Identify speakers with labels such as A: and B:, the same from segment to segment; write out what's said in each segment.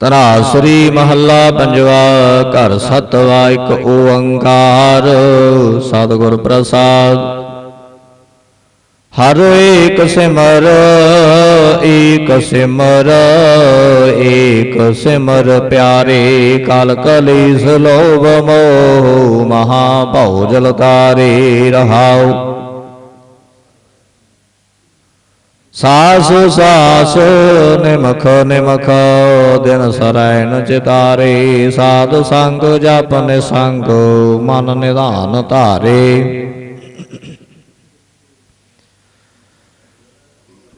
A: ਤਰਾਸਰੀ ਮਹੱਲਾ ਪੰਜਵਾ ਘਰ ਸਤਵਾ ਇੱਕ ਓੰਕਾਰ। ਸਤਿਗੁਰ ਪ੍ਰਸਾਦ। ਹਰ ਏਕ ਸਿਮਰ ਏਕ ਸਿਮਰ ਏਕ ਸਿਮਰ ਪਿਆਰੇ ਕਲ ਕਲੇਸ਼ ਲੋਭ ਮੋਹ ਮਹਾ ਭਉ ਜਲ ਤਾਰੇ ਰਹਾਉ। ਸਾਸ ਸਾਸ ਨਿਮਖ ਨਿਮਖ ਦਿਨ ਸਰੈਣ ਚਿਤਾਰੇ, ਸਾਧ ਸੰਗ, ਜਪ ਨਿਸੰਗ, ਮਨ ਨਿਧਾਨ ਧਾਰੇ।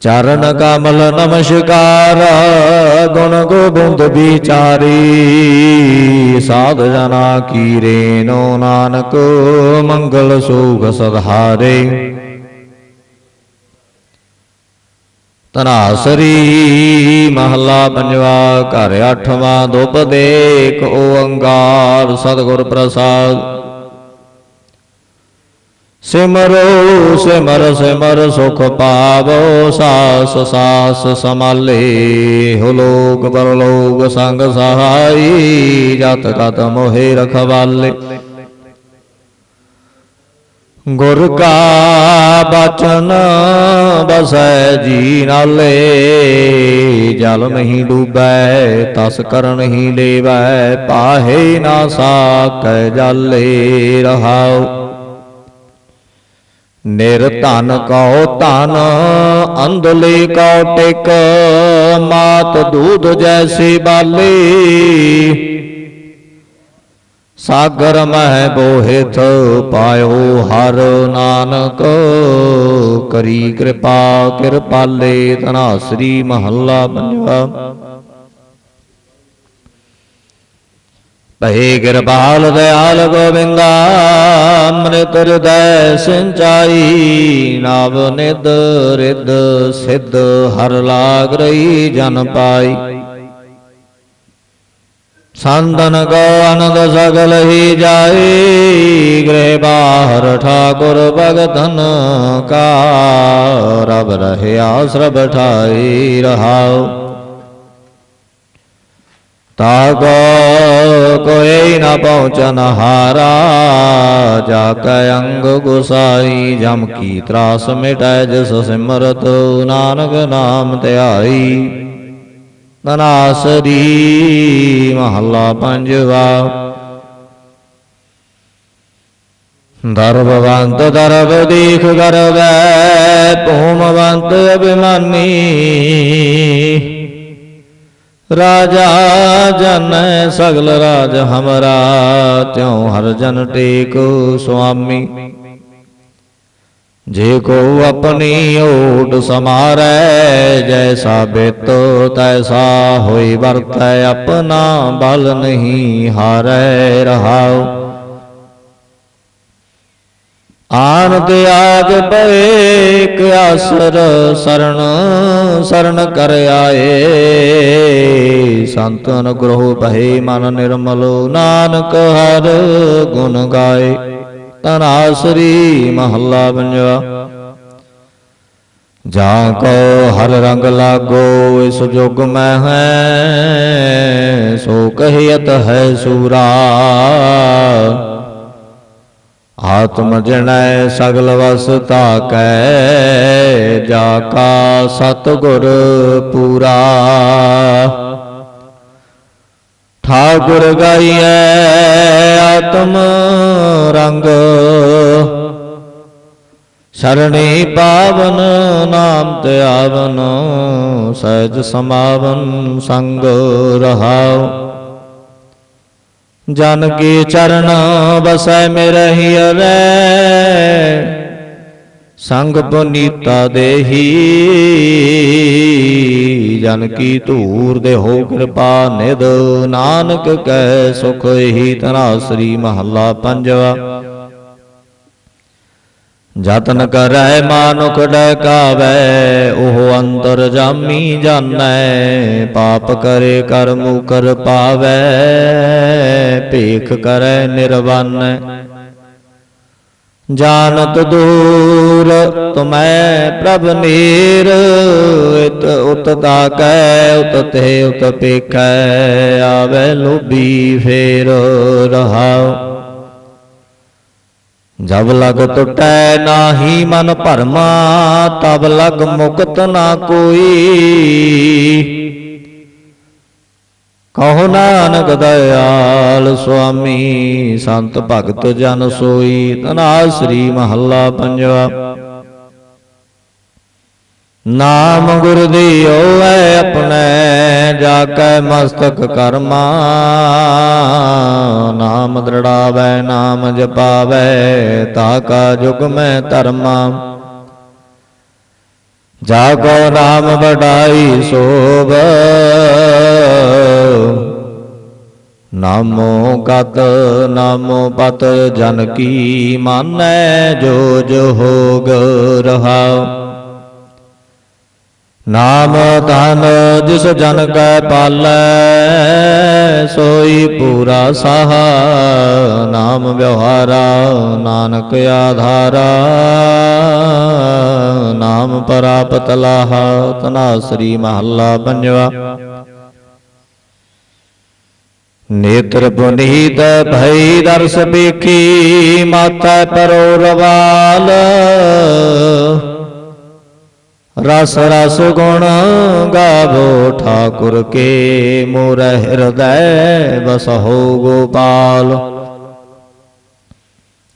A: ਚਰਨ ਕਮਲ ਨਮਸਕਾਰ, ਗੁਣ ਗੋਬਿੰਦ ਵਿਚਾਰੀ। ਸਾਧ ਜਨਾ ਕੀ ਰੇਨੋ ਨਾਨਕ ਮੰਗਲ ਸੁਖ ਸਧਾਰੇ। ਤਨਾਸਰੀ ਮਹੱਲਾ ਪੰਜਵਾ, ਘਰ ਅੱਠਵਾਂ ਦੁਪਦੇਕ ਓੰਕਾਰ, ਸਤਿਗੁਰ ਪ੍ਰਸਾਦ। ਸਿਮਰੋ, ਸਿਮਰ ਸਿਮਰ ਸੁਖ ਪਾਵੋ, ਸਾਸ ਸਾਸ ਸਮਾਲੇ ਹੋ ਲੋਕ, ਪਰਲੋਕ ਸੰਗ ਸਹਾਈ, ਜਤ ਕਤ ਮੋਹਿ ਰਖਵਾਲੇ। ਗੁਰ ਕਾ ਬਚਨ ਬਸੈ ਜੀ ਨਾਲੇ ਜਲ ਨਹੀਂ ਡੂਬੈ, ਤਸ ਕਰ ਨਹੀਂ ਲੇਵੈ, ਪਾਹੇ ਨਾ ਸਾਕੈ ਜਾਲੇ ਰਹਾਉ। ਨਿਰਧਨ ਕਉ ਧਨ ਅੰਧਲੇ ਕਉ ਟਿਕ, ਮਾਤ ਦੂਧ ਜੈਸੀ ਬਾਲੇ। ਸਾਗਰ ਮਹਿ ਬੋਹਿਥ ਪਾਇਓ ਹਰ ਨਾਨਕ। ਕਰੀ ਕਿਰਪਾ ਕਿਰਪਾਲੇ ਤਨਾਸਰੀ ਮਹੱਲਾ ਪੰਜਵਾ। ਭਏ ਕਿਰਪਾਲ ਦਿਆਲ ਗੋਬਿੰਦਾ ਅੰਮ੍ਰਿਤ ਹਿਰਦੈ ਸਿੰਚਾਈ, ਨਾਵ ਨਿਦ ਰਿਦ ਸਿੱਧ ਹਰ ਲਾਗ ਰਹੀ ਜਨ ਪਾਈ। ਸੰਦਨ ਕੋ ਅਨੰਦ ਸਗਲ ਹੀ ਜਾਏ ਗ੍ਰਹਿ ਬਾਹਰ ਠਾਕੁਰ ਭਗਤਨ ਕਾ ਰਬ ਰਹਿਆ ਸਰਬ ਠਾਈ ਰਹਾਉ ਤਾਗੋ ਕੋਈ ਨਾ ਪਹੁੰਚਨ ਹਾਰਾ ਜਾ ਕੈ ਅੰਗ ਗੁਸਾਈ ਜਮ ਕੀ ਤਰਾਸ ਮਿਟੈ ਜਿਸ ਸਿਮਰਤ ਨਾਨਕ ਨਾਮ ਧਿਆਈ ਤਨਾਸਰੀ ਮਹੱਲਾ ਪੰਜਵਾ। ਦਰਬਵੰਤ ਦਰਬ ਦੇਖ ਗਰਵੈ ਭੂਮਵੰਤ ਅਭਿਮਾਨੀ। ਰਾਜਾ ਜਨ ਸਗਲ ਰਾਜ ਹਮਰਾ, ਤਿਉ ਹਰ ਜਨ ਟੇਕ ਸੁਆਮੀ। ਜੇ ਕੋ ਆਪਣੀ ਓਟ ਸਮਾਰੈ ਜੈਸਾ ਬਿਤ ਤੈਸਾ ਹੋਈ ਵਰਤੈ, ਆਪਣਾ ਬਲ ਨਹੀਂ ਹਾਰੈ ਰਹਾਉ। ਆਨ ਤਿਆਗ ਪਏ, ਇਕ ਆਸਰ ਸਰਣ ਸਰਣ ਕਰ ਆਏ। ਸੰਤ ਅਨੁਗ੍ਰਹ ਭਏ ਮਨ ਨਿਰਮਲ, ਨਾਨਕ ਹਰ ਗੁਣ ਗਾਏ। ਤਨਾਸਰੀ ਮਹੱਲਾ ਪੰਜਵਾ। ਜਾਂ ਕੋ ਹਰ ਰੰਗ ਲਾਗੋ, ਇਸ ਜੁਗ ਮੈਂ ਹੈ, ਸੋ ਕਹਿਤ ਹੈ ਸੂਰਾ। ਆਤਮ ਜਣੈ ਸਗਲ ਵਸਤਾ ਕੈ ਜਾ ਕਾ ਸਤਗੁਰ ਪੂਰਾ। ਠਾਕੁਰ ਗਾਈਐ ਆਤਮ ਰੰਗ। ਸਰਣੀ ਪਾਵਨ ਨਾਮ ਤੇ ਆਵਨ, ਸਹਿਜ ਸਮਾਵਨ ਸੰਗ ਰਹਾਉ। ਜਨ ਕੀ ਚਰਨ ਬਸੈ ਮੇਰਹਿ ਰੈ ਸੰਗ ਪੁਨੀਤਾ ਦੇਹੀ। ਜਨ ਕੀ ਧੂਰ ਦੇ ਹੋ ਕਿਰਪਾ ਨਿਦ ਨਾਨਕ ਕੈ ਸੁਖ ਹੀ ਤਨਾ ਸ੍ਰੀ ਮਹੱਲਾ ਪੰਜਵਾ। ਜਤਨ ਕਰੈ ਮਾਨੁਖ ਡਕਾਵੈ, ਉਹ ਅੰਤਰ ਜਾਮੀ ਜਾਣੈ ਪਾਪ ਕਰੇ ਕਰਮੁ ਕਰ ਪਾਵੈ, ਭੇਖ ਕਰੈ ਨਿਰਵਾਨੈ। ਜਾਣਤ ਦੂਰ, ਤੁਮੈ ਪ੍ਰਭ ਨੀਰ, ਇਤ ਉਤ ਤਾਕੈ ਉਤ ਤੇ ਉਤ ਪੇਖੈ, ਆਵੇ ਲੋਭੀ ਫੇਰ ਰਹਾਉ। ਜਬ ਲਗ ਟੁਟੈ ਨਾਹੀ ਮਨ ਭਰਮਾ, ਤਬ ਲਗ ਮੁਕਤ ਨਾ ਕੋਈ। ਕਹੋ ਨਾਨਕ ਦਇਆਲ ਸੁਆਮੀ, ਸੰਤ ਭਗਤ ਜਨ ਸੋਈ ਤਨਾ ਸ੍ਰੀ ਮਹੱਲਾ ਪੰਜਵਾ। ਨਾਮ ਗੁਰ ਦੀਓ, ਐ ਆਪਣੇ ਜਾ ਕੈ ਮਸਤਕ ਕਰਮਾ। ਨਾਮ ਦ੍ਰਿੜਾਵੈ, ਨਾਮ ਜਪਾਵੈ, ਤਾ ਕਾ ਜੁਗ ਮੈਂ ਧਰਮਾ। ਜਾ ਕੋ ਨਾਮ ਵਡਾਈ ਸੋਭ ਨਾਮੋ ਗਤ ਨਾਮੋ ਪਤ, ਜਨ ਕੀ ਮਾਨੈ, ਜੋ ਜੋ ਹੋਗ ਰਹਾਉ ਨਾਮ ਧਨ, ਜਿਸ ਜਨ ਕੈ ਪਾਲੈ, ਸੋਈ ਪੂਰਾ ਸਾਹਾ। ਨਾਮ ਵਿਵਹਾਰਾ, ਨਾਨਕ ਆਧਾਰਾ। ਨਾਮ ਪਰਾਪਤ ਲਾਹਾ, ਤਨਾ ਸ੍ਰੀ ਮਹੱਲਾ ਪੰਜਵਾ। ਨੇਤਰ ਪੁਨੀਤ ਭਈ ਦਰਸ ਵੇਖੀ ਮਾਤਾ ਪਰੋ ਰਵਾਲ ਰਸ ਰਸ ਗੁਣ ਗਾਵੋ ਠਾਕੁਰ ਕੇ, ਮੋਰ ਹਿਰਦੈ ਬਸਹੁ ਗੋਪਾਲ।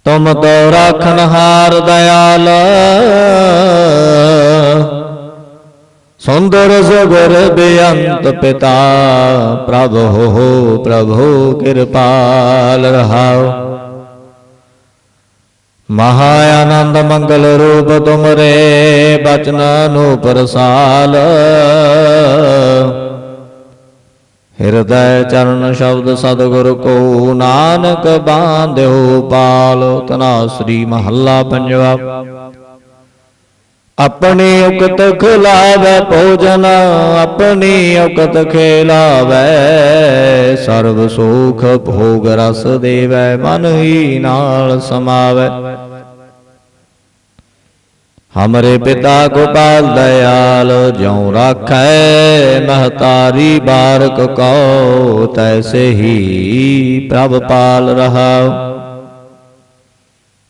A: ਤੁਮ ਤੋ ਰਾਖਨ ਹਾਰ ਦਇਆਲ। ਸੁੰਦਰ ਸੁਗਰ ਬੇਅੰਤ ਪਿਤਾ, ਪ੍ਰਭ ਹੋ ਪ੍ਰਭੂ ਕਿਰਪਾਲ ਰਹਾਓ ਮਹਾ ਆਨੰਦ ਮੰਗਲ ਰੂਪ ਤੁਮਰੇ, ਬਚਨ ਨੂੰ ਪ੍ਰਸਾਲ ਹਿਰਦੈ ਚਰਨ ਸ਼ਬਦ ਸਤਿਗੁਰ ਕੋ ਨਾਨਕ ਬਾਂਧਿਓ, ਪਾਲ ਤਨਾ ਸ੍ਰੀ ਮਹੱਲਾ ਪੰਜਵਾ। ਆਪਣੀ ਉਕਤ ਖਿਲਾਵੇ ਭੋਜਨ, ਆਪਣੀ ਉਕਤ ਖਿਲਾਵੇ। ਸਰਬ ਸੁਖ ਭੋਗ ਰਸ ਦੇਵੈ, ਮਨ ਹੀ ਨਾਲ ਸਮਾਵੇ। ਹਮਰੇ ਪਿਤਾ ਗੋਪਾਲ ਦਇਆਲ, ਜਿਉ ਰਾਖੈ ਮਹਤਾਰੀ ਬਾਰਕ ਕਉ, ਤੈਸੇ ਹੀ ਪ੍ਰਭ ਪਾਲ ਰਹਾਉ।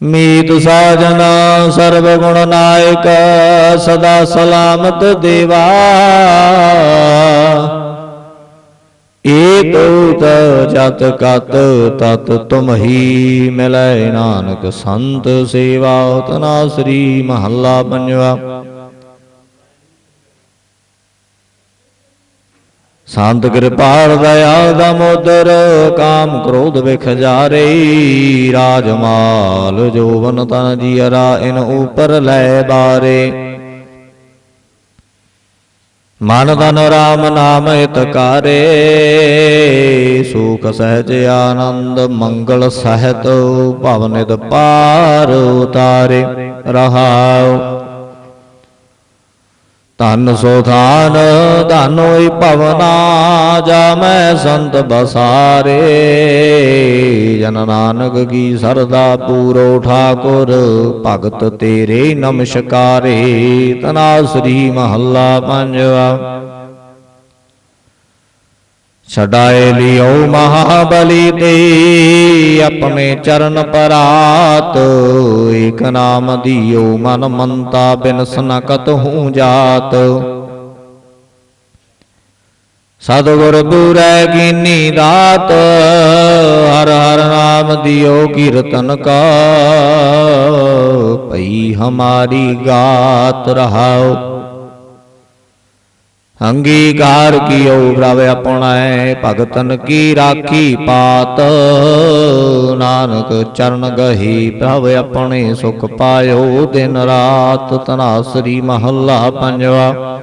A: ਮੀਤ ਸਾਜਨਾ ਸਰਬ ਗੁਣ ਨਾਇਕ ਸਦਾ ਸਲਾਮਤ ਦੇਵਾ। ਏਕ ਊਤ ਜਤ ਕਤ ਤਤ ਤੁਮ ਹੀ ਮਿਲੈ ਨਾਨਕ ਸੰਤ ਸੇਵਾ ਤਨਾ ਸ੍ਰੀ ਮਹੱਲਾ ਪੰਜਵਾ। ਸੰਤ ਕਿਰਪਾਲ ਦਇਆ ਦਮੋਦਰ ਕਾਮ ਕ੍ਰੋਧ ਵਿਖ ਜਾਰੇ ਰਾਜਮਾਲ ਜੋਵਨ ਤਨ ਜੀਰਾ ਇਨ ਉਪਰ ਲੈ ਬਾਰੇ। ਮਨ ਤਨ ਰਾਮ ਨਾਮ ਹਿਤਕਾਰੇ ਸੁਖ ਸਹਿਜ ਆਨੰਦ, ਮੰਗਲ ਸਹਿਤ ਭਵਨਿਤ ਪਾਰ ਉਤਾਰੇ। ਰਹਾਓ ਧਨ ਸੋ ਥਾਨ ਧਨ ਹੋਈ ਭਵਨਾ, ਜਾ ਮੈਂ ਸੰਤ ਬਸਾਰੇ। ਜਨ ਨਾਨਕ ਕੀ ਸਰਦਾ ਪੂਰੋ ਠਾਕੁਰ, ਭਗਤ ਤੇਰੇ ਨਮਸਕਾਰੇ। ਤਨਾ ਸ੍ਰੀ ਮਹੱਲਾ ਪੰਜਵਾ। ਛਡਾਏ ਲਿਓ ਮਹਾਬਲੀ ਤੇ, ਆਪਣੇ ਚਰਨ ਪਰਾਤ, ਏਕ ਨਾਮ ਦਿਓ ਮਨ ਮੰਤਾ ਬਿਨ ਸਨਕਤ ਹੂੰ ਜਾਤ। ਸਤਿਗੁਰ ਬੂਰੈ ਕੀਨੀ ਦਾਤ, ਹਰ ਹਰ ਨਾਮ ਦਿਓ ਕੀਰਤਨ ਕਾ ਪਈ ਹਮਾਰੀ ਗਾਤ ਰਹਾਓ ਅੰਗੀਕਾਰ ਕੀਓ ਪ੍ਰਭ ਆਪਣੈ, ਭਗਤਨ ਕੀ ਰਾਖੀ ਪਾਤ? ਨਾਨਕ ਚਰਨ ਗਹੀ ਪ੍ਰਭ ਆਪਣੇ ਸੁਖ ਪਾਇਓ, ਦਿਨ ਰਾਤ ਤਨਾਸਰੀ ਮਹੱਲਾ ਪੰਜਵਾ।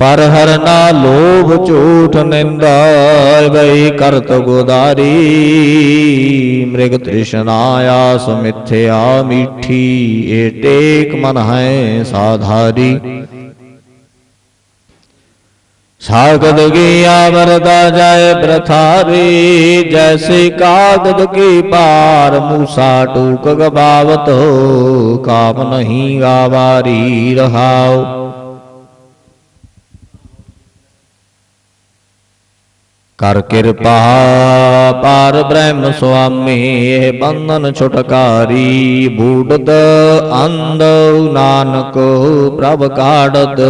A: ਪਰ ਹਰ ਨਾ ਲੋਭ ਝੂਠ ਨਿੰਦਾ ਬਈ ਕਰਤ ਗੋਦਾਰੀ। ਮ੍ਰਿਗ ਤ੍ਰਿਸ਼ਨਾ ਆਸ ਮਿਥਿਆ, ਮੀਠੀ ਏ ਟੇਕ ਮਨ ਹੈ ਸਾਧਾਰੀ। ਸਾਗਦ ਕੀ ਆਵਰਦਾ ਜਾਏ ਪ੍ਰਥਾਰੀ ਜੈਸੇ ਕਾਗਦ ਕੀ ਪਾਰ ਮੂਸਾ ਟੂਕ ਗਬਾਵਤ ਕਾਮ ਨਹੀਂ ਗਾਵਾਰੀ ਰਹਾਉ। ਕਰ ਕਿਰਪਾ, ਪਾਰ ਬ੍ਰਹਮ ਸੁਆਮੀ, ਇਹ ਬੰਧਨ ਛੁਟਕਾਰੀ। ਬੂਡਤ ਅੰਧ, ਨਾਨਕ ਪ੍ਰਭ ਕਾੜਤ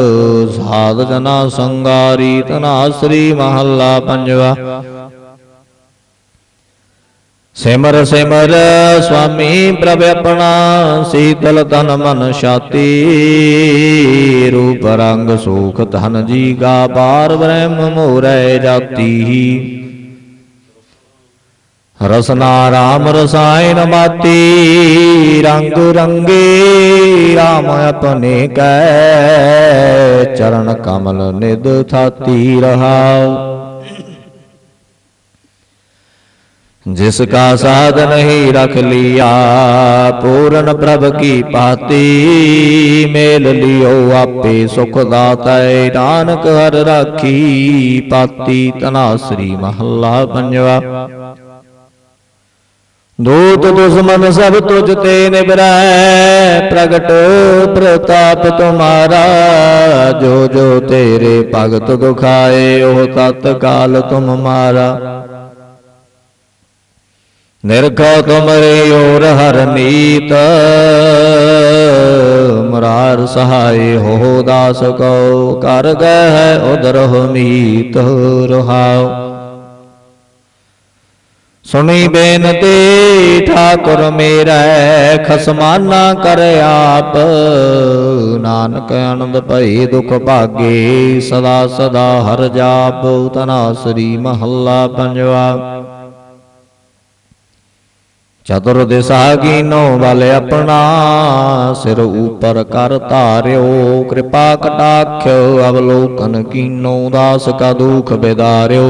A: ਸਾਧ ਜਨਾ ਸੰਗਾਰੀ ਤਨਾਸਰੀ ਮਹੱਲਾ ਪੰਜਵਾ। ਸਿਮਰ ਸਿਮਰ ਸੁਆਮੀ ਪ੍ਰਭ ਆਪਣਾ ਸੀਤਲ ਤਨ ਮਨ ਸ਼ਾਤੀ ਰੂਪ ਰੰਗ ਸੁਖ ਧਨ ਜੀ ਗਾ ਪਾਰ ਬ੍ਰਹਮ ਮੋਰੈ ਜਾਤੀ। ਰਸਨਾ ਰਾਮ ਰਸਾਇਨ ਮਾਤੀ, ਰੰਗ ਰੰਗੇ ਰਾਮ ਆਪਣੇ ਕੈ, ਚਰਨ ਕਮਲ ਨਿਦ ਥਾਤੀ ਰਹਾਉ ਜਿਸ ਕਾ ਸਾਧ ਨਹੀਂ ਰਖ ਲਿਆ, ਪੂਰਨ ਪ੍ਰਭ ਕੀ ਪਾਤੀ ਮੇਲ ਲਿਓ ਆਪੇ ਸੁਖ ਦਾਤੈ, ਨਾਨਕ ਹਰ ਰਾਖੀ ਪਾਤੀ ਤਨਾਸਰੀ ਮਹੱਲਾ ਪੰਜਵਾ। ਦੂਤ ਦੁਸ਼ਮਨ ਸਭ ਤੁਝ ਤੇ ਨਿਬਰੈ ਪ੍ਰਗਟ ਪ੍ਰਤਾਪ ਤੁਮਾਰਾ, ਜੋ ਜੋ ਤੇਰੇ ਭਗਤ ਦੁਖਾਏ, ਉਹ ਤਤਕਾਲ ਤੁਮ ਮਾਰਾ। ਨਿਰਖਾ ਤੁਮਰੇ ਔਰ ਹਰ ਨੀਤ ਮਰਾਰ ਸਹਾਈ ਹੋ ਦਾਸ ਕੋ ਕਰ ਗਏ ਉਦਰ ਮੀਤ ਰਹਾਉ। ਸੁਣੀ ਬੇਨਤੀ, ਠਾਕੁਰ ਮੇਰਾ ਖਸਮਾਨਾ ਕਰ ਆਪ। ਨਾਨਕ ਆਨੰਦ ਭਈ ਦੁਖ ਭਾਗੇ, ਸਦਾ ਸਦਾ ਹਰ ਜਾਪ ਤਨਾਸਰੀ ਮਹੱਲਾ ਪੰਜਵਾ। ਚਤੁਰ ਦਿਸਾ ਕੀਨੋ ਆਪਣਾ ਸਿਰ ਉਪਰ ਕਰ ਧਾਰਿਓ, ਕਿਰਪਾ ਕਟਾਖ ਅਵਲੋਕਨ ਕੀਨੋ ਦਾਸ ਕਾ ਦੁਖ ਬਿਦਾਰਿਓ।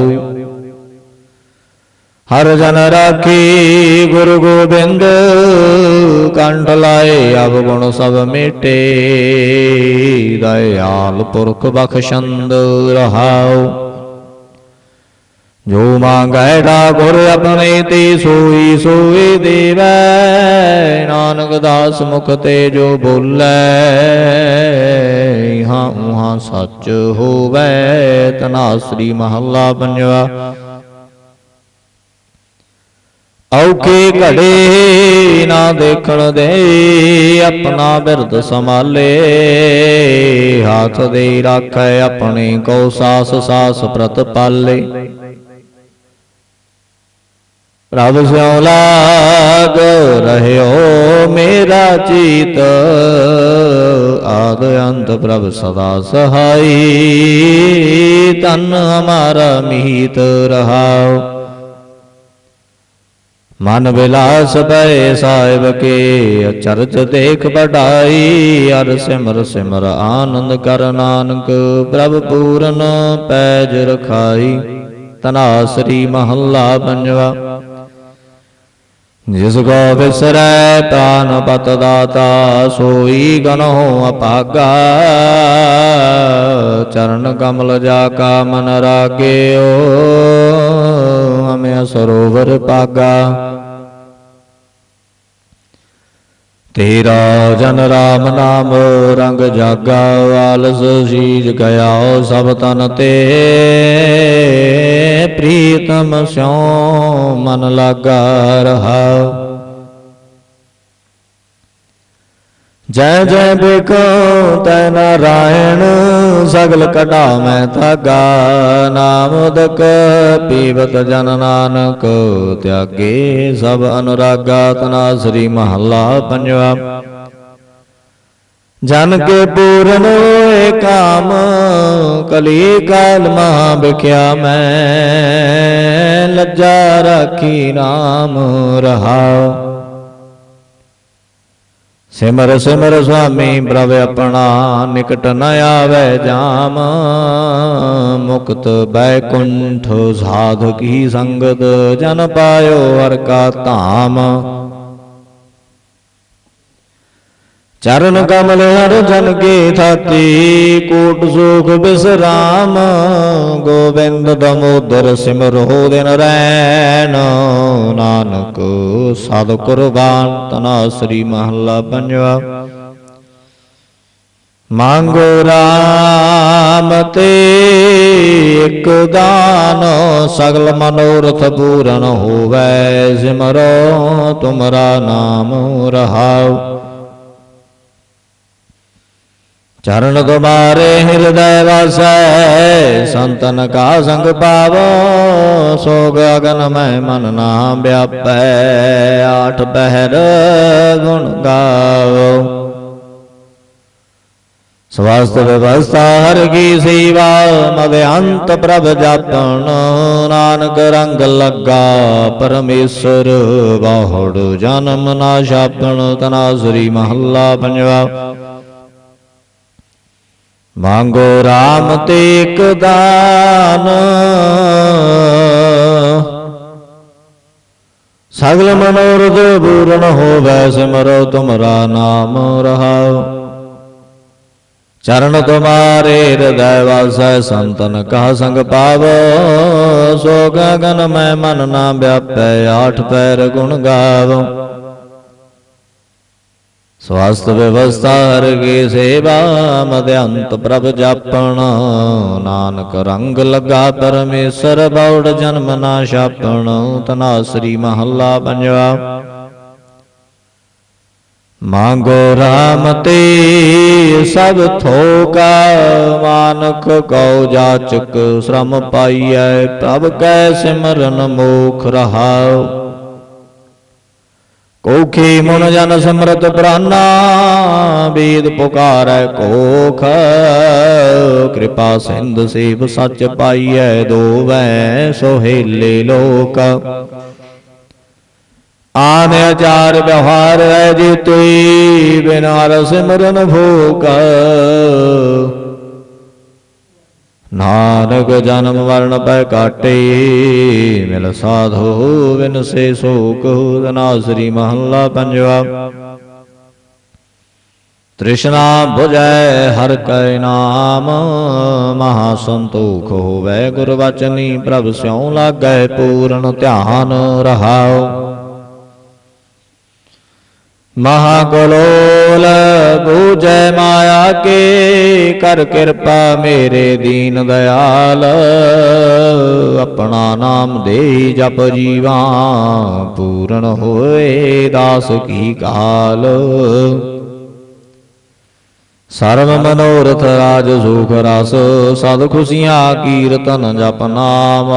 A: ਹਰ ਜਨ ਰਾਖੀ ਗੁਰੂ ਗੋਬਿੰਦ ਕੰਠ ਲਾਏ ਅਬ ਗੁਣ ਸਭ ਮੇਟੇ, ਦਇਆਲ ਪੁਰਖ ਬਖਸ਼ੰਦ ਰਹਾਉ। ਜੋ ਮੰਗੈ ਠਾਕੁਰ ਆਪਣੇ ਤੇ ਸੋਈ ਸੋਈ ਦੇਵੈ, ਨਾਨਕ ਦਾਸ ਮੁਖ ਤੇ ਜੋ ਬੋਲੇ ਹਾਂ ਉਹਾਂ ਸੱਚ ਹੋਵੇ, ਤਨਾਸਰੀ ਮਹੱਲਾ ਪੰਜਵਾ। ਔਖੇ ਘੜੇ ਨਾ ਦੇਖਣ ਦੇ, ਆਪਣਾ ਬਿਰਦ ਸੰਭਾਲੇ, ਹੱਥ ਦੇ ਰੱਖੈ ਆਪਣੇ ਕੋ ਸਾਸ ਸਾਸ ਪ੍ਰਤ ਪਾਲੇ ਪ੍ਰਭ ਸਿਉ ਲਾਗ ਰਹਿਓ ਮੇਰਾ ਚੀਤ। ਆਦ ਅੰਤ ਪ੍ਰਭ ਸਦਾ ਸਹਾਈ, ਤਨ ਹਮਾਰਾ ਮੀਤ ਰਹਾਓ ਮਨ ਵਿਲਾਸ ਪਏ ਸਾਹਿਬ ਕੇ ਅਚਰਜ ਦੇਖ ਬਢਾਈ ਅਰ ਸਿਮਰ ਸਿਮਰ ਆਨੰਦ ਕਰ ਨਾਨਕ, ਪ੍ਰਭ ਪੂਰਨ ਪੈਜ ਰਖਾਈ। ਤਨਾਸਰੀ ਮਹੱਲਾ ਪੰਜਵਾ। ਜਿਸ ਕੋ ਵਿਸਰੈ ਪ੍ਰਾਨ ਪਤ ਦਾਤਾ ਸੋਈ ਗਨੋ ਅਪਾਗਾ। ਚਰਨ ਕਮਲ ਜਾ ਕਾ ਮਨ ਰਾਗਿਓ ਹਮੇ ਸਰੋਵਰ ਪਾਗਾ। ਤੇਰਾ ਜਨ ਰਾਮ ਨਾਮ ਰੰਗ ਜਾਗਾ, ਆਲਸ ਸੀਜ ਗਿਆ ਸਭ ਤਨ ਤੇ। ਪ੍ਰੀਤਮ ਸਿਉ ਮਨ ਲਾਗਾ ਰਹਾ। ਜੈ ਜੈ ਬਿਕੋ ਤੈ ਨਾਰਾਇਣ ਸਗਲ ਕਢਾ ਮੈਂ ਤਾਗਾ। ਨਾਮਦਕ ਪੀਵਤ ਜਨ ਨਾਨਕ ਤਿਆਗੇ ਸਭ ਅਨੁਰਾਗਾ ਤਨਾ ਸ੍ਰੀ ਮਹੱਲਾ ਪੰਜਵਾ। ਜਨ ਕੇ ਪੂਰਨ ਹੋਏ ਕਾਮ ਕਲੀ ਕਾਲ ਮਹਾ ਬਿਖਿਆ ਮੈਂ ਲੱਜਾ ਰਾਖੀ ਨਾਮ ਰਹਾਉ ਸਿਮਰ ਸਿਮਰ ਸੁਆਮੀ ਪ੍ਰਭ ਆਪਣਾ, ਨਿਕਟ ਨ ਆਵੇ ਜਾਮ। ਮੁਕਤ ਬੈਕੁੰਠ ਸਾਧਕੀ ਸੰਗਤ ਜਨ ਪਾਇਓ ਹਰ ਕਾ ਧਾਮ। ਚਰਨ ਕਮਲ ਹਰ ਜਨ ਕੇ ਥਾਤੀ, ਕੋਟ ਸੁਖ ਬਿਸਰਾਮ, ਗੋਬਿੰਦ ਦਮੋਦਰ ਸਿਮਰੋ ਦਿਨ ਰੈਣ। ਨਾਨਕ ਸਦ ਕੁਰਬਾਨ ਤਨਾ ਸ੍ਰੀ ਮਹੱਲਾ ਪੰਜਵਾ। ਮੰਗੋ ਰਾਮ ਤੇ ਇਕ ਦਾਨ, ਸਗਲ ਮਨੋਰਥ ਪੂਰਨ ਹੋਵੇ, ਸਿਮਰੋ ਤੁਮਰਾ ਨਾਮ ਰਹਾਉ। ਚਰਨ ਤੁਮਾਰੇ ਹਿਰਦੈ ਵਸੈ, ਸੰਤਨ ਕਾ ਸੰਗ ਪਾਵੋ ਸੋ ਗਗਨ ਮੈਂ ਮਨ ਨਾਮ ਵਿਆਪੈ, ਆਠ ਪਹਿਰ ਗੁਣ ਗਾਵੋ। ਸਵਾਸਤ ਵਿਵਸਥਾ ਹਰ ਕੀ ਸੇਵਾ, ਮਦ ਅੰਤ ਪ੍ਰਭ ਜਾਪਣ, ਨਾਨਕ ਰੰਗ ਲੱਗਾ, ਪਰਮੇਸ਼ਰ ਬਾਹੜ ਜਨਮ ਨਾ ਛਾਪਣ, ਤਨਾ ਸ੍ਰੀ ਮਹੱਲਾ ਪੰਜਵਾ। ਮੰਗੋ RAM ਤੇ ਇਕ ਦਾਨ। ਸਗਲ ਮਨੋਰਥ ਪੂਰਨ ਹੋਵੇ ਸਿਮਰੋ ਤੁਮਰਾ ਨਾਮ ਰਹਾਉ। ਚਰਨ ਤੁਮਾਰੇ ਹਿਰਦੈ ਵਾਸੈ ਸੰਤਨ ਕਾ ਸੰਗ ਪਾਵੋ। ਸੋ ਗਗਨ ਮੈਂ ਮਨ ਨਾ ਵਿਆਪੈ, ਆਠ ਪੈਰ ਗੁਣ ਗਾਵੋ। ਸਵਾਸਤ ਵਿਵਸਥਾ ਹਰ ਕੀ ਸੇਵਾ, ਮਦ ਪ੍ਰਭ ਜਾਪਣ। ਨਾਨਕ ਰੰਗ ਲਗਾ ਪਰਮੇਸ਼ਰ, ਬੌੜ ਜਨਮ ਨਾ ਛਾਪਣ। ਤਨਾ ਸ੍ਰੀ ਮਹੱਲਾ ਪੰਜਵਾ। ਮੰਗੋ ਰਾਮ ਤੇ ਸਭ ਥੋਕਾ ਮਾਨਕ ਕਉ ਜਾਚਕ, ਸ਼ਰਮ ਪਾਈਐ ਪ੍ਰਭ ਕੈ ਸਿਮਰਨ ਮੋਖ ਰਹਾਉ। ਕੋਖੇ ਮਨ ਜਨ ਸਮਰਤ ਪ੍ਰਾਨਾ ਵੇਦ ਪੁਕਾਰੈ ਕੋਖ। ਕਿਰਪਾ ਸਿੰਧ ਸੇਵ ਸੱਚ ਪਾਈਐ ਦੋਵੈ ਸੋਹੇਲੇ ਲੋਕ। ਆਨ ਆਚਾਰ ਵਿਵਹਾਰ ਹੈ ਜੀਤੇ ਬਿਨਾ ਸਿਮਰਨ ਭੋਕ ਨਾਨਕ ਜਨਮ ਮਰਨ ਪੈ ਕਾਟੇ, ਮਿਲ ਸਾਧੋ ਬਿਨ ਸੇ ਸੋਕ ਤਨਾ ਸ੍ਰੀ ਮਹੱਲਾ ਪੰਜਵਾ। ਤ੍ਰਿਸ਼ਨਾ 부ਜੈ ਹਰ ਕੈ ਨਾਮ, ਮਹਾ ਸੰਤੋਖ ਹੋਵੇ ਗੁਰ ਵਚਨੀ ਪ੍ਰਭ ਸਿਉ ਲਾਗੈ ਪੂਰਨ ਧਿਆਨ ਰਹਾਓ ਮਹਾਕਲੋਲ ਬੂਝੈ ਮਾਇਆ ਕੇ ਕਰ ਕਿਰਪਾ ਮੇਰੇ ਦੀਨ ਦਇਆਲ। ਆਪਣਾ ਨਾਮ ਦੇ ਜਪ ਜੀਵਾ, ਪੂਰਨ ਹੋਏ ਦਾਸ ਕੀ ਕਾਲ। ਸਰਵ ਮਨੋਰਥ ਰਾਜ ਸੁਖ ਰਸ, ਸਦ ਖੁਸ਼ੀਆਂ ਕੀਰਤਨ ਜਪ ਨਾਮ,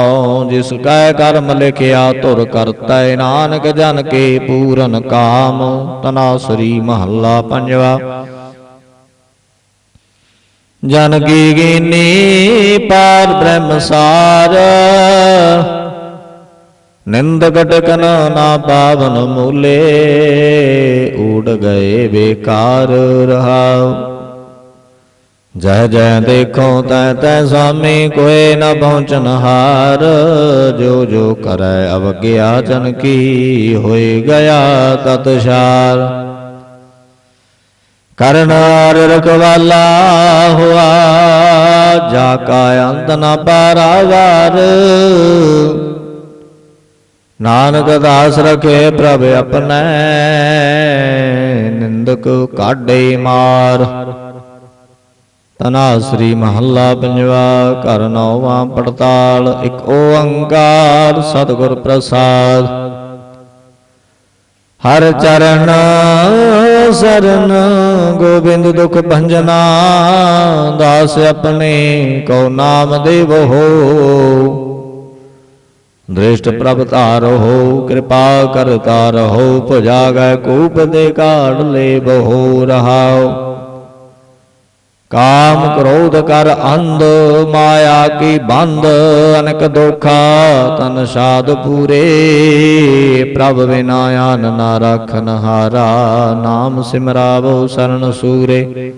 A: ਜਿਸ ਕੈ ਕਰਮ ਲਿਖਿਆ ਤੁਰ ਕਰਤੈ ਨਾਨਕ ਜਨ ਕੇ ਪੂਰਨ ਕਾਮ, ਤਨਾ ਸ੍ਰੀ ਮਹੱਲਾ ਪੰਜਵਾ। ਜਨ ਕੀ ਗੀਨੀ ਪਾਰ ਬ੍ਰਹਮ ਸਾਰ, ਨਿੰਦ ਕਟਕਨ ਨਾ ਪਾਵਨ ਮੂਲੇ, ਊੜ ਗਏ ਬੇਕਾਰ ਰਹਾਉ। ਜਹ ਜਹ ਦੇਖੋ ਤੈ ਤੈ ਸਾਮੀ ਕੋਏ ਨ ਪਹੁੰਚਨ ਹਾਰ। ਜੋ ਜੋ ਕਰੈ ਅਵਗਿਆ ਜਨ ਕੀ ਹੋਏ ਗਿਆ ਤਤ ਸ਼ਾਰ ਕਰਨਾਰ ਰਖਵਾਲਾ ਹੁਆ, ਜਾ ਕਾ ਅੰਤ ਨ ਪਾਰਾਵਾਰ ਨਾਨਕ ਦਾਸ ਰਖੇ ਪ੍ਰਭ ਆਪਣੈ, ਨਿੰਦਕ ਕਾਢੇ ਮਾਰ। ਤਨਾ ਸ੍ਰੀ ਮਹੱਲਾ ਪੰਜਵਾ, ਘਰ ਨੌਵਾਂ ਪੜਤਾਲ, ਇੱਕ ਓੰਕਾਰ ਸਤਿਗੁਰ ਪ੍ਰਸਾਦ। ਹਰ ਚਰਨ, ਸਰਨ, ਗੋਬਿੰਦ ਦੁਖ ਭੰਜਨਾ, ਦਾਸ ਆਪਣੇ ਕੋ ਨਾਮ ਦੇਵ ਹੋ। ਦ੍ਰਿਸ਼ਟ ਪ੍ਰਭ ਧਾਰੋ ਕਿਰਪਾ ਕਰਤਾ ਰਹੋ ਭੁਜਾਗੈ ਕੂਪ ਦੇ ਕਾੜ ਲੈ ਬਹੋ ਰਹਾਓ ਕਾਮ ਕ੍ਰੋਧ ਕਰ ਅੰਧ, ਮਾਇਆ ਕੀ ਬੰਦ, ਅਨਕ ਦੋਖਾ ਤਨ ਸਾਧ ਪੂਰੇ। ਪ੍ਰਭ ਬਿਨਾ ਆਨ ਨਾ ਰਖਨ ਹਾਰਾ ਨਾਮ ਸਿਮਰਾਵੋ ਸਰਨ ਸੂਰੇ।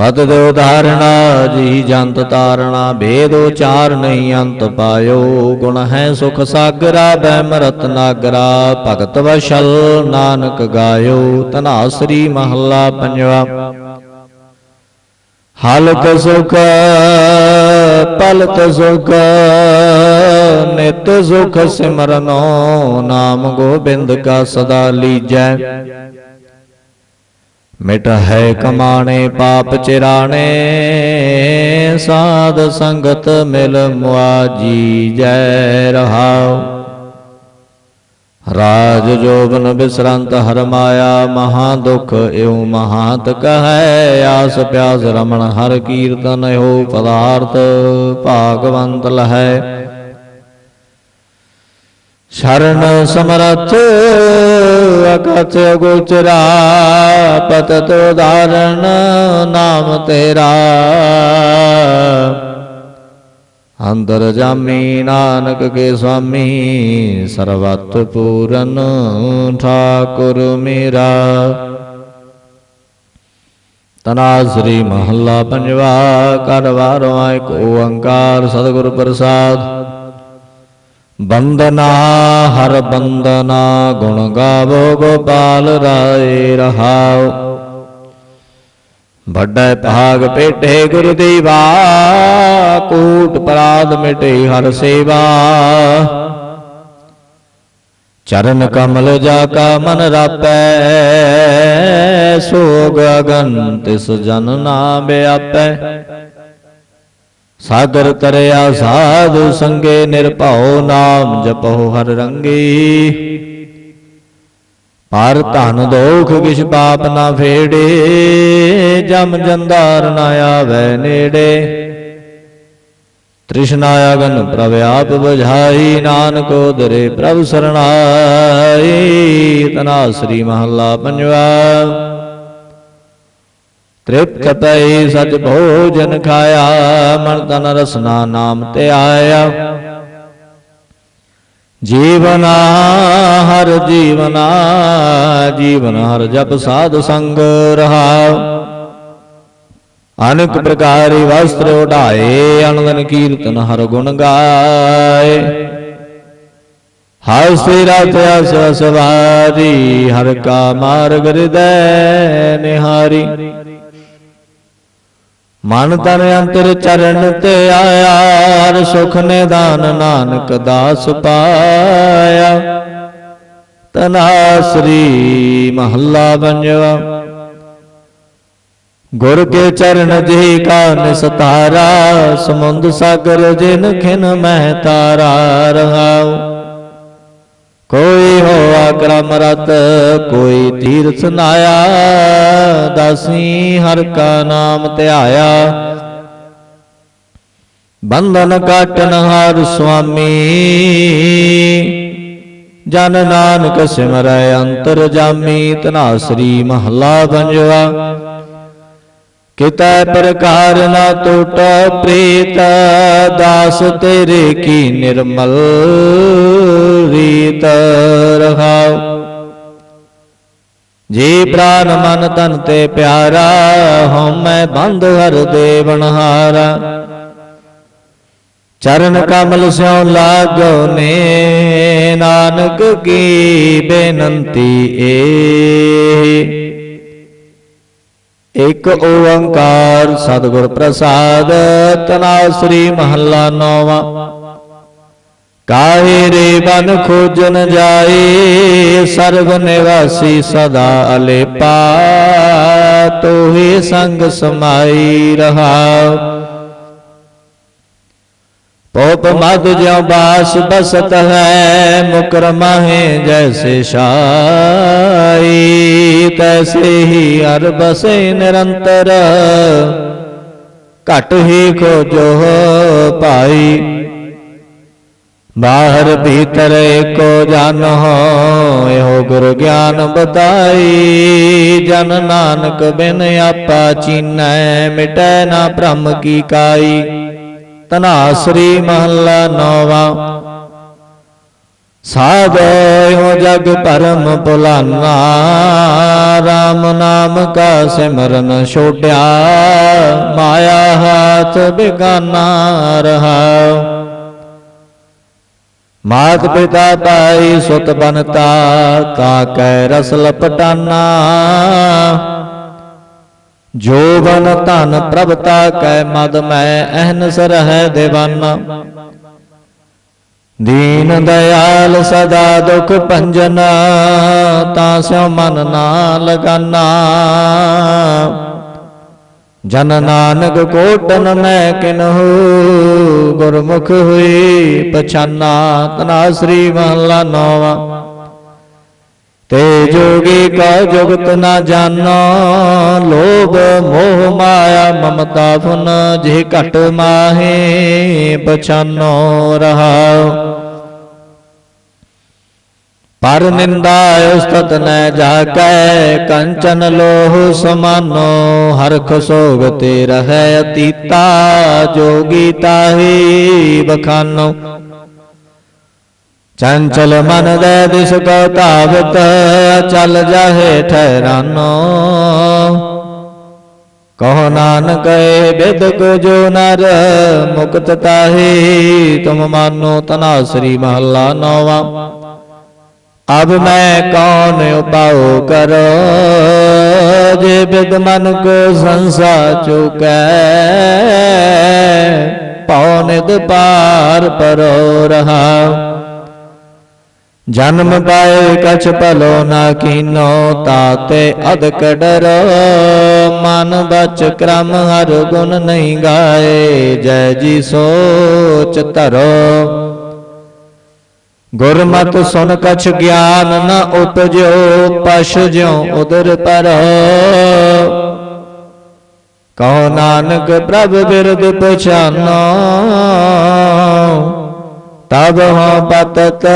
A: ਪਦ ਦੇ ਉਦਾਹਰਣਾ, ਜੀ ਜੰਤ ਤਾਰਣਾ, ਭੇਦ ਉਚਾਰ ਨਹੀਂ ਅੰਤ ਪਾਇਓ। ਗੁਣ ਹੈ ਸੁਖ ਸਾਗਰਾ ਬੈਮ ਰਤਨਾਗਰਾ ਭਗਤ ਵਸ਼ਲ ਨਾਨਕ ਗਾਇਓ। ਤਨਾਸਰੀ ਮਹੱਲਾ ਪੰਜਵਾ। ਹਲਕ ਸੁਖ ਪਲਤ ਸੁਖ, ਨਿਤ ਸੁਖ ਸਿਮਰਨੋ, ਨਾਮ ਗੋਬਿੰਦ ਕਾ ਸਦਾ ਲੀਜੈ। ਮਿਟ ਹੈ ਕਮਾਣੇ, ਪਾਪ ਚਿਰਾਣੇ, ਸਾਧ ਸੰਗਤ ਮਿਲ ਮੁਆਜੀ, ਜੈ ਰਹਾਉ। ਰਾਜ ਜੋਬਨ ਬਿਸਰੰਤ ਹਰ ਮਾਇਆ, ਮਹਾ ਦੁਖ ਇਉ ਮਹਾਤ ਕਹੈ। ਆਸ ਪਿਆਸ ਰਮਣ ਹਰ ਕੀਰਤਨ ਹੋ ਪਦਾਰਥ ਭਾਗਵੰਤ ਲਹੈ। ਸ਼ਰਨ ਸਮਰਥ ਅਕਥ ਗੋਚਰਾ, ਪਤਤ ਉਦਾਹਰਣ, ਨਾਮ ਤੇਰਾ। ਅੰਦਰ ਜਾਮੀ ਨਾਨਕ ਕੇ ਸੁਆਮੀ ਸਰਵਤ ਪੂਰਨ ਠਾਕੁਰ ਮੇਰਾ। ਤਨਾਸਰੀ ਮਹੱਲਾ ਪੰਜਵਾ ਕਰ ਕੋ ਏਕ ਓੰਕਾਰ ਸਤਿਗੁਰ ਪ੍ਰਸਾਦ। ਬੰਦਨਾ, ਹਰ ਬੰਦਨਾ, ਗੁਣ ਗਾਵੋ ਗੋਪਾਲ ਰਾਏ ਰਹਾਉ। ਵੱਡਾ ਭਾਗ ਪੇਟੇ ਗੁਰ ਦੇਵਾ ਕੂਟ ਪਰਾਧ ਮਿਟੇ ਹਰ ਸੇਵਾ। ਚਰਨ ਕਮਲ ਜਾ ਕਾ ਮਨ ਰਾਪੈ, ਸੋਗ ਅਗਨ ਤਿਸ ਜਨ ਨਾਮ ਵਿਆਪੈ ਸਾਗਰ ਤਰਿਆ ਸਾਧੂ ਸੰਗੇ ਨਿਰਭਉ ਨਾਮ ਜਪੋ ਹਰ ਰੰਗੀ। ਪਰ ਧਨ ਦੋਖ ਕਿਛ ਪਾਪ ਨਾ ਫੇੜੇ, ਜਮ ਜੰਦਾਰ ਨਾ ਆਵੇ ਨੇੜੇ। ਤ੍ਰਿਸ਼ਨਾ ਅਗਨ ਪ੍ਰਭ ਆਪ ਬੁਝਾਈ, ਨਾਨਕ ਉਦਰੇ ਪ੍ਰਭ ਸਰਣਾਈ। ਤਨਾ ਸ੍ਰੀ ਮਹੱਲਾ ਪੰਜਵਾ। ਤ੍ਰਿਪਤ ਪਈ ਸਜ ਭੋਜਨ ਖਾਇਆ, ਮਨ ਤਨ ਰਸਨਾ ਨਾਮ ਤੇ ਆਇਆ। ਜੀਵਨਾ ਹਰ ਜੀਵਨਾ, ਜੀਵਨ ਹਰ ਜਪ ਸਾਧ ਸੰਗ ਰਹਾਉ ਅਨੇਕ ਪ੍ਰਕਾਰੀ ਵਸਤਰ ਉਢਾਏ ਅਨੰਦਨ ਕੀਰਤਨ ਹਰ ਗੁਣ ਗਾਏ। ਹਰ ਸੇ ਰਤ ਅਸ ਹਰ ਕਾ ਮਾਰਗ ਹਿਰਦੈ ਨਿਹਾਰੀ। ਮਨ ਤਨ ਅੰਤਰ ਚਰਨ ਤੇ ਆਇਆ ਸੁਖ ਨਿਦਾਨ ਨਾਨਕ ਦਾਸ ਪਾਇਆ। ਤਨਾ ਸ੍ਰੀ ਮਹੱਲਾ ਪੰਜਵਾ। ਗੁਰ ਕੇ ਚਰਨ ਜੀ ਕਾ ਨਿਸਤਾਰਾ, ਸਮੁੰਦ ਸਾਗਰ ਜਿਨ ਖਿਨ ਮਹਿ ਤਾਰਾ ਰਹਾਉ। ਕੋਈ ਹੋਆ ਕਰਮ ਰਤ, ਕੋਈ ਤੀਰਥ ਨਾਇਆ, ਦਾਸੀ ਹਰ ਕਾ ਨਾਮ ਧਿਆਇਆ। ਬੰਧਨ ਕਾਟਨ ਹਰ ਸੁਆਮੀ, ਜਨ ਨਾਨਕ ਸਿਮਰੈ ਅੰਤਰ ਜਾਮੀ ਤਨਾ ਸ੍ਰੀ ਮਹੱਲਾ ਪੰਜਵਾ ਕਿਤੈ ਪ੍ਰਕਾਰ ਨਾ ਟੁੱਟ ਪ੍ਰੀਤ, ਦਾਸ ਤੇਰੇ ਕੀ ਨਿਰਮਲ। ਰੀਤ ਰਹਾਉ ਜੀ ਪ੍ਰਾਨ ਮਨ ਤਨ ਤੇ ਪਿਆਰਾ ਹਉ, ਮੈਂ ਬੰਧ ਹਰ ਦੇਵਨਹਾਰਾ ਚਰਨ ਕਮਲ ਸਿਉ ਲਾਗੋ ਨੇ, ਨਾਨਕ ਕੀ ਬੇਨੰਤੀ ਏ ਇਕ ਓੰਕਾਰ ਸਤਿਗੁਰ ਪ੍ਰਸਾਦ ਤਨਾਸਰੀ ਮਹੱਲਾ ਨੌਵਾਂ। ਕਾਹੇ ਰੇ ਬਨ ਖੋਜਨ ਜਾਏ, ਸਰਬ ਨਿਵਾਸੀ ਸਦਾ ਅਲੇਪਾ, ਤੋਹੇ ਸੰਗ ਸਮਾਈ ਰਹਾਉ ਪੋਪ ਮਦ ਜਿਉ ਬਾਸ ਬਸਤ ਹੈ, ਮੁਕਰ ਮਾਹੇ ਜੈਸੇ ਸ਼ਾਈ ਤੈਸੇ ਹੀ ਹਰ ਬਸੇ ਨਿਰੰਤਰ। ਘਟ ਹੀ ਖੋਜੋ ਪਾਈ ਬਾਹਰ ਭੀਤਰ ਏਕੋ ਜਨ ਹੋ ਇਹੋ ਗੁਰ ਗਿਆਨ ਬਤਾਈ। ਜਨ ਨਾਨਕ ਬਿਨ ਆਪਾ ਚੀਨੈ, ਮਿਟੈ ਨਾ ਭ੍ਰਮ ਕੀ ਕਾਈ। ਤਨਾਸਰੀ ਮਹੱਲਾ ਨੌਵਾ। ਸਾਧੋ ਜਗ ਪਰਮ ਭੁਲਾਨਾ RAM ਨਾਮ ਕਾ ਸਿਮਰਨ ਛੋਟਿਆ, ਮਾਇਆ ਹਾਥ ਬਿਗਾਨਾ ਰਹਾਉ ਮਾਤ ਪਿਤਾ ਭਾਈ ਸੁਤ ਬਨਤਾ ਤਾ ਕੈ ਰਸ ਲਪਟਾਨਾ। ਜੋ ਬਨ ਧਨ ਪ੍ਰਭਤਾ, ਕੈ ਮਦ ਮੈਂ ਅਹਨਸ ਰਹਿ ਦੇਵਾਨਾ। ਦੀਨ ਦਇਆਲ ਸਦਾ ਦੁਖ ਭੰਜਨਾ, ਤਾਂ ਸਿਉ ਮਨ ਨਾ ਲਗਾਨਾ। ਜਨ ਨਾਨਕ ਕੋਟਨ ਮੈਂ ਕਿਨਹੂ ਗੁਰਮੁਖ ਹੋਈ ਪਛਾਨਾ ਤਨਾ ਸ੍ਰੀ ਮਹਲਾ ਨੋਵਾ। ਤੇ ਜੋਗੀ ਕਾ ਜੁਗਤ ਨਾ ਜਾਣੋ ਲੋਭ ਮੋਹ ਮਾਇਆ ਮਮਤਾ ਫੁਨ, ਜੇ ਘਟ ਮਾਹੇ ਪਛਾਨੋ ਰਹਾਉ। ਪਰ ਨਿੰਦਾ ਉਸਤਤ ਨੈ ਜਾਕੈ ਕੰਚਨ ਲੋਹ ਸਮਾਨੋ, ਹਰਖ ਸੋਗ ਤੇ ਰਹੈ ਅਤੀਤਾ, ਜੋਗੀ ਤਾਹੀ ਬਖਾਨੋ। ਚੰਚਲ ਮਨ ਦੇ ਦਿਸ ਕੋ ਧਾਵਤ ਚਲ ਜਾਹੇ ਠਹਿਰਾਨੋ। ਕਹੋ ਨਾਨਕ, ਏ ਜੋ ਨਰ, ਮੁਕਤ ਤਾਹੀ ਤੁਮ ਮਾਨੋ ਤਨਾ ਸ੍ਰੀ ਮਹੱਲਾ ਨੌਵਾ। ਅਬ ਮੈਂ ਕੌਣ ਉਪਾਉ ਕਰੋ? ਜੇ ਬਿਦ ਮਨ ਕੋ ਸੰਸਾ ਚੁਕੈ ਪਉ ਨਿਦ ਪਾਰ ਪਰੋ ਰਹਾ। ਜਨਮ ਪਾਏ ਕਛ ਭਲੋ ਨਾ ਕੀਨੋ ਤਾਤੇ ਅਦਕ ਡਰੋ। ਮਨ ਬਚ ਕ੍ਰਮ ਹਰ ਗੁਣ ਨਹੀਂ ਗਾਏ, ਜੈ ਜੀ ਸੋਚ ਧਰੋ। ਗੁਰਮਤਿ ਸੁਨ ਕਛ ਗਿਆਨ ਨ ਉਪਜੋ ਪਸ਼ ਜਿਉ ਉਦਰ ਪਰ ਕਹੋ ਨਾਨਕ ਪ੍ਰਭ ਬਿਰਦ ਪਛਾਨੋ। ਤਬ ਹੋ ਪਤਤ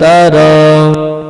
A: ਤਰੋ।